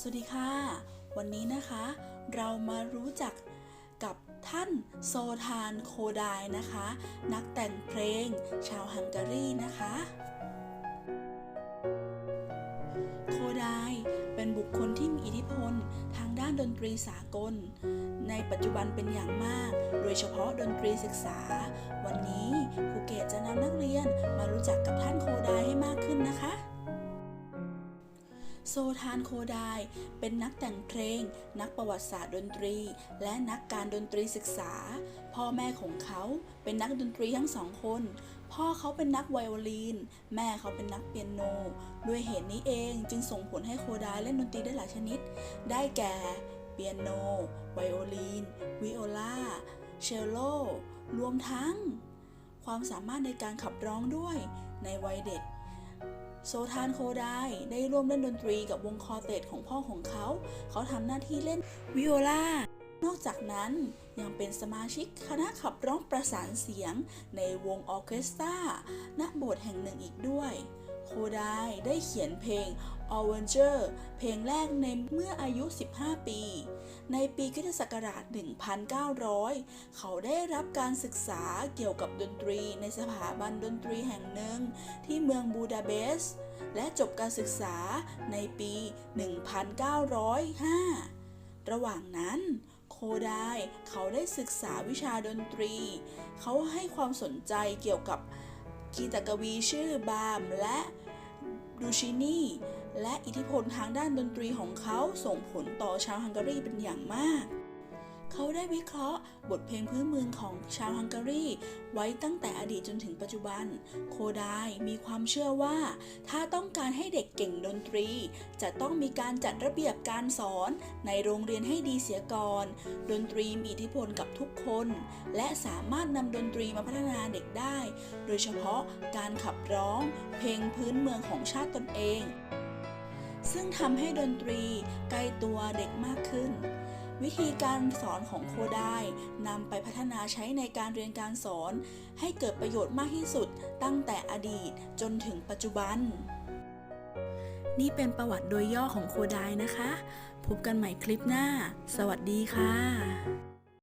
สวัสดีค่ะ วันนี้นะคะ เรามารู้จักกับท่านโซทานโคไดายนะคะ นักแต่งเพลงชาวฮังการีนะคะ โคไดายเป็นบุคคลที่มีอิทธิพลทางด้านดนตรีสากล ในปัจจุบันเป็นอย่างมาก โดยเฉพาะดนตรีศึกษา วันนี้ครูเกตจะนำนักเรียนมารู้จักกับท่านโคไดายให้มากขึ้นนะคะ ซทานโคไดเป็นนักแต่งเพลง นักประวัติศาสตร์ดนตรี และนักการดนตรีศึกษา พ่อแม่ของเขาเป็นนักดนตรีทั้งสองคน พ่อเขาเป็นนักไวโอลิน แม่เขาเป็นนักเปียโน ด้วยเหตุนี้เองจึงส่งผลให้โคไดเล่นดนตรีได้หลายชนิด ได้แก่ เปียโน ไวโอลิน วิโอลา เชลโล รวมทั้ง ความสามารถในการขับร้องด้วยในวัยเด็ก โซทานโคไดได้ร่วมเล่นดนตรีกับวงคอเตตของพ่อของเขา เขาทำหน้าที่เล่นวิโอลานอกจากนั้นยังเป็นสมาชิกคณะขับร้องประสานเสียงในวงออเคสตราณโบสถ์แห่งหนึ่งอีกด้วย โคไดได้เขียนเพลง a v e n g e r เพลงแรกในเมื่ออายุ 15 ปี ในปีคศักราช1900 เขาได้รับการศึกษาเกี่ยวกับดนตรีในสถาบันดนตรีแห่งหนึ่งที่เมืองบูดาเปสต์และจบการศึกษาในปี 1905 ระหว่างนั้นโคไดเขาได้ศึกษาวิชาดนตรี เขาให้ความสนใจเกี่ยวกับ กีตกวีชื่อบามและดูชินีและอิทธิพลทางด้านดนตรีของเขาส่งผลต่อชาวฮังการีเป็นอย่างมาก เขาได้วิเคราะห์บทเพลงพื้นเมืองของชาวฮังการี ไว้ตั้งแต่อดีตจนถึงปัจจุบัน โคไดายมีความเชื่อว่า ถ้าต้องการให้เด็กเก่งดนตรี จะต้องมีการจัดระเบียบการสอนในโรงเรียนให้ดีเสียก่อน ดนตรีมีอิทธิพลกับทุกคน และสามารถนำดนตรีมาพัฒนาเด็กได้ โดยเฉพาะการขับร้อง เพลงพื้นเมืองของชาติตนเอง ซึ่งทำให้ดนตรีใกล้ตัวเด็กมากขึ้น วิธีการสอนของโคได้นำไปพัฒนาใช้ในการเรียนการสอน ให้เกิดประโยชน์มากที่สุดตั้งแต่อดีตจนถึงปัจจุบัน นี่เป็นประวัติโดยย่อของโคได้นะคะ พบกันใหม่คลิปหน้า สวัสดีค่ะ